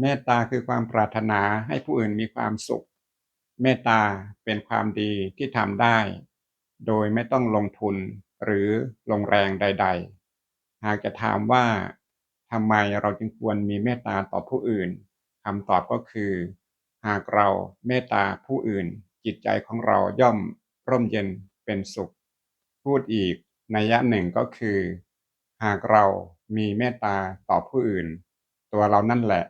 เมตตาคือความปรารถนาให้ผู้อื่นมีความสุข เมตตาเป็นความดีที่ทำได้ โดยไม่ต้องลงทุนหรือลงแรงใด ๆ หากจะถามว่าทำไมเราจึงควรมีเมตตาต่อผู้อื่นคำตอบก็คือ หากเราเมตตาผู้อื่น จิตใจของเราย่อมร่มเย็นเป็นสุข พูดอีกนัยยะหนึ่งก็คือ หากเรามีเมตตาต่อผู้อื่น ตัวเรานั่นแหละ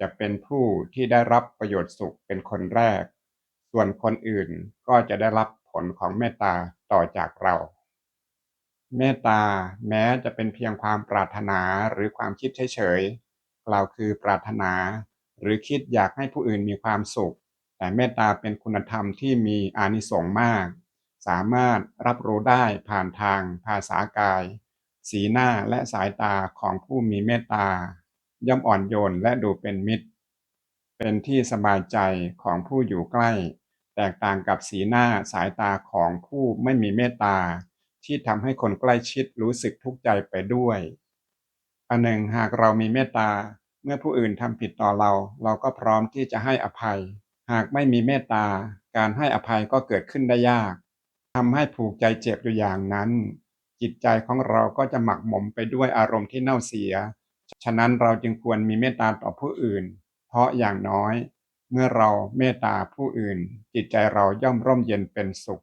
จะเป็นผู้ที่ได้รับประโยชน์สุขเป็นคนแรก ส่วนคนอื่นก็จะได้รับผลของเมตตาต่อจากเรา เมตตาแม้จะเป็นเพียงความปรารถนาหรือความคิดเฉยๆกล่าวคือปรารถนา หรือคิดอยากให้ผู้อื่นมีความสุข แต่เมตตาเป็นคุณธรรมที่มีอานิสงส์มาก สามารถรับรู้ได้ผ่านทางภาษากาย สีหน้าและสายตาของผู้มีเมตตา ย่อมอ่อนโยนและดูเป็นมิตร เป็นที่สบายใจของผู้อยู่ใกล้ แตกต่างกับสีหน้าสายตาของผู้ไม่มีเมตตา ที่ทำให้คนใกล้ชิดรู้สึกทุกข์ใจไปด้วย อันหนึ่งหากเรามีเมตตา เมื่อผู้อื่นทำผิดต่อเรา เราก็พร้อมที่จะให้อภัย หากไม่มีเมตตา การให้อภัยก็เกิดขึ้นได้ยากทำให้ผูกใจเจ็บอยู่อย่างนั้น จิตใจของเราก็จะหมักหมมไปด้วยอารมณ์ที่เน่าเสีย ฉะนั้นเราจึงควรมีเมตตาต่อผู้อื่น เพราะอย่างน้อย เมื่อเราเมตตาผู้อื่น จิตใจเราย่อมร่มเย็นเป็นสุข